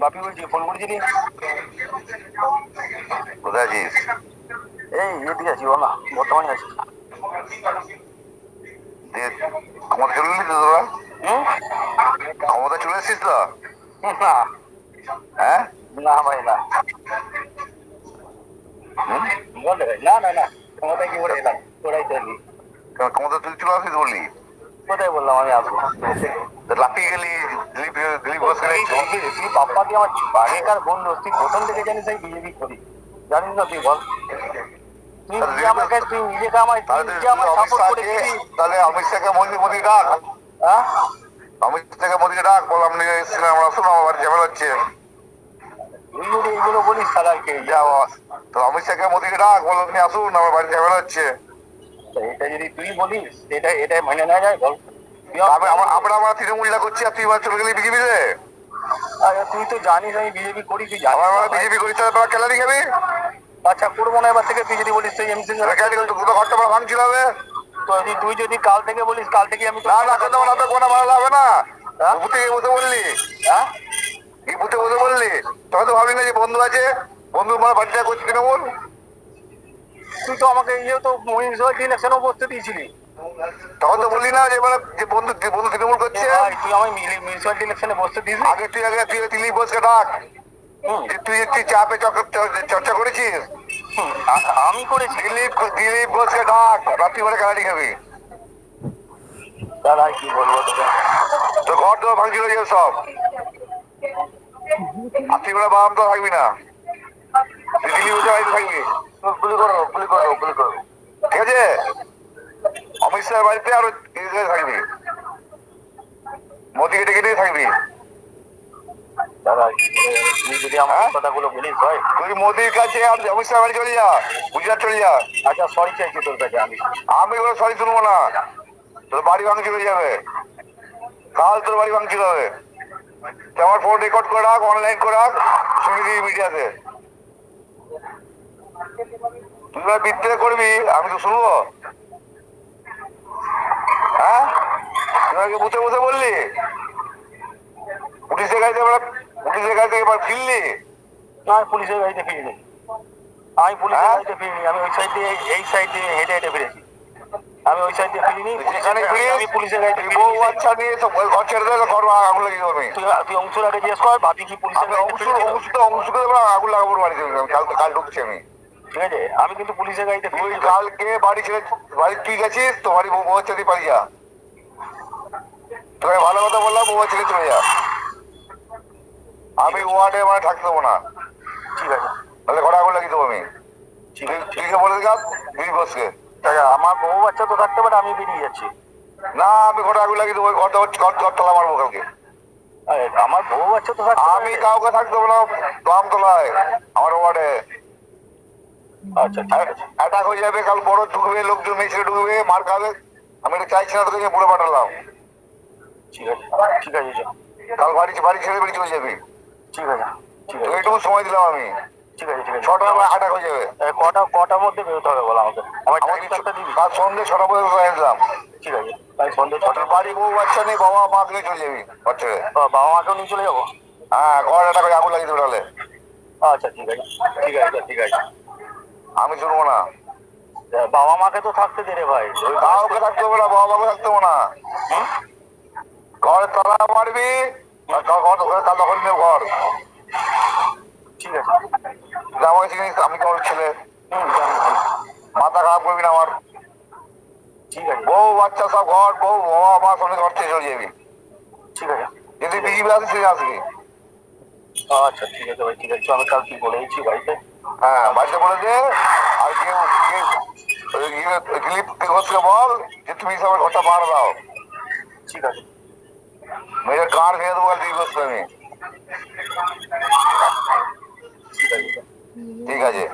বাপি বলছি ফোন করেছিলি? কোথায় আছিস? এই এদিকে আছি বল না বর্তমানে আছি। ক্ষমতা চলে তো তোরা ক্ষমতা চলে এসেছিস তো? না। হ্যাঁ? না ভাই না। বল না না না ক্ষমতায় কি করে এলাম? তোরাই তো এলি। ক্ষমতা তুই চলে আসিস বললি? কোথায় বললাম আমি আসব? তা লাফিয়ে গেলি দিলীপ দিলীপ ঘোষ তুই তুই বাপ্পা কি আমার আগেকার বন্ধু তুই প্রথম থেকে জানিস আমি বিজেপি করি। জানিস না তুই বল। তুই নিজে আমাকে তুই নিজেকে আমার নিজে আমার অমিত সাপোর্ট শাহকে তাহলে অমিত শাহকে মোদি মোদি ডাক। হ্যাঁ? অমিত শাহকে মোদিকে ডাক বল আপনি এসেছিলেন আমরা ঝামেলা হচ্ছে। এইগুলো বলিস তো অমিত শাহকে মোদিকে ডাক বল আপনি আসুন আমার বাড়ি ঝামেলা হচ্ছে। এটা যদি তুই বলিস এটা এটা মানে না যায় বল। আমরা আমরা তৃণমূলটা করছি আর তুই চলে গেলি বিজেপিতে আরে তুই তো জানিস আমি বিজেপি করি তুই জানিস আমার আমরা বিজেপি করি তাহলে তোরা কেলারি খাবি? আচ্ছা করব না এবার থেকে তুই যদি বলিস তুই এমসি কেলারি দুটো ঘরটা ভাঙছিল হবে তুই যদি কাল থেকে বলিস কাল থেকে আমি না না আমার কোনো ভালো হবে না। হ্যাঁ? বুথে বসে বললি। হ্যাঁ? বুথে বসে বললি। তবে তো ভাবলি না যে বন্ধু আছে। বন্ধু আমার বাড়িটা করছি তৃণমূল। তুই তো আমাকে ইয়ে তো মিউনিসিপালিটি ইলেকশনও বসতে দিয়েছিলি। তখন তো বললি না যে মানে যে বন্ধু বন্ধু তৃণমূল করছে। তুই আমি মিউনিসিপালিটি ইলেকশনে বসতে দিস আগে তুই আগে তুই দিলীপ বোসকে ডাক। যে তুই তুই চাপে চর্চা করেছিস? আমি করেছি। দিলীপ দিলীপ বোসকে ডাক। রাত্রিবেলা কালারি খাবি। দাদা কি বলব তোর ঘর তো ভাঙছিল সব। রাত্রিবেলা বাম তো থাকবি না তুই দিলীপ বোসের বাড়িতে থাকবি গুলি করো থাকবি মোদিকে ডেকে দিয়ে থাকবি মোদির বাড়ি চলে যা গুজরাট চলে যা আচ্ছা সরি চাইছি তোর কাছে আমি আমি সরি শুনব না তোর বাড়ি ভাঙচুর হয়ে যাবে কাল তোর বাড়ি ভাঙচুর হবে আমার ফোন রেকর্ড করে রাখ অনলাইন করে রাখ শুনে দিবি মিডিয়াতে বিদ্রোহ করবি আমি তো শুনব। হ্যাঁ? আগে বুঝে বুঝে বললি? পুলিশের গাড়িতে এবার পুলিশের গাড়িতে এবার ফিরলি? না পুলিশের গাড়িতে ফিরিনি। আমি পুলিশের হ্যাঁ? গাড়িতে ফিরিনি আমি ওই সাইড দিয়ে এই সাইড দিয়ে হেঁটে হেঁটে ফিরেছি। আমি ওই সাইড দিয়ে ফিরিনি তুই যেখানে ফিরিস আমি পুলিশের গাড়িতে বউ বাচ্চা নিয়ে সব ঘর ছেড়ে দেবে ঘর আগুন লাগিয়ে দেবো। তুই তুই অংশুরাকে জিজ্ঞেস কর ভাবি কি পুলিশের অংশ ফিরেছিল? অংশ তো অংশ দেবো আগুন লাগাবো বাড়িতে কাল কাল ঢুকছি আমি। ঠিক আছে? আমি কিন্তু পুলিশের গাড়িতে তুই কালকে বাড়ি ছেড়ে বাড়ি তুই গেছিস? তো বাড়ি বউ বাচ্চা দিয়ে যা। তোকে ভালো কথা বললাম বউ বাচ্চা দিয়ে চলে যা। আমি ওয়ার্ডে মানে থাকতে দেবো না। ঠিক আছে। তাহলে ঘরে আগুন লাগিয়ে দেবো আমি। ঠিক আছে। ঠিক তুইকে বলে গা তুই বসকে। আমার বউ বাচ্চা তো থাকতে পারে আমি বেরিয়ে যাচ্ছি না আমি ঘরে আগুন লাগিয়ে দেবো ঘরটা ঘর ঘর তলা মারবো কালকে। আমার বউ বাচ্চা তো আমি কাউকে থাকতে দেবো না দাম তোলায় আমার ওয়ার্ডে। আচ্ছা ঠিক আছে। অ্যাটাক হয়ে যাবে কাল বড় ঢুকবে লোকজন মেয়ে ঢুকবে মার খাবে। আমি এটা চাইছি না তোকে পুরো পাঠালাম ঠিক আছে ঠিক আছে কাল বাড়ি বাড়ি ছেড়ে বেরিয়ে চলে যাবি। ঠিক আছে ঠিক আছে। একটু সময় দিলাম আমি। ঠিক আছে ঠিক আছে। ছটা অ্যাটাক হয়ে যাবে। কটা কটার মধ্যে বেরোতে হবে বলো আমাকে? আমার দিবি। কাল সন্ধ্যে ছটা পর্যন্ত করে ঠিক আছে তাই সন্ধ্যে ছটা। বাড়ি বউ বাচ্চা নেই বাবা মা তুই চলে যাবি ঘর বাবা মাকেও নিয়ে চলে যাব? হ্যাঁ ঘর করে আগুন লাগিয়ে দেবে তাহলে। আচ্ছা ঠিক আছে ঠিক আছে ঠিক আছে। আমি শুনব না। বাবা মাকে তো থাকতে দে রে ভাই। কাউকে থাকতে হবে না বাবা মাকে থাকতে হবে না? ঘরে তালা মারবি ঘর ঘরে তালা দখল নেব ঘর। ঠিক আছে। আমাকে চিনিস আমি তোমার ছেলে। মাথা খারাপ করবি না আমার। ঠিক আছে। বউ বাচ্চা সব ঘর বউ বাবা মা সঙ্গে ঘর থেকে চলে যাবি। ঠিক আছে। যদি বিজেপি আসিস আসবি। আচ্ছা ঠিক আছে ভাই ঠিক আছে। আমি কাল কি বলে দিচ্ছি বাড়িতে। হ্যাঁ বাড়িতে বলে যে আর ইয়ে দিলীপ ঘোষকে বল যে তুমি সবার ঘরটা পাহাড় দাও। ঠিক আছে। মেয়ের কার ভেঙে দেবো দিলীপ ঘোষকে আমি। ঠিক আছে।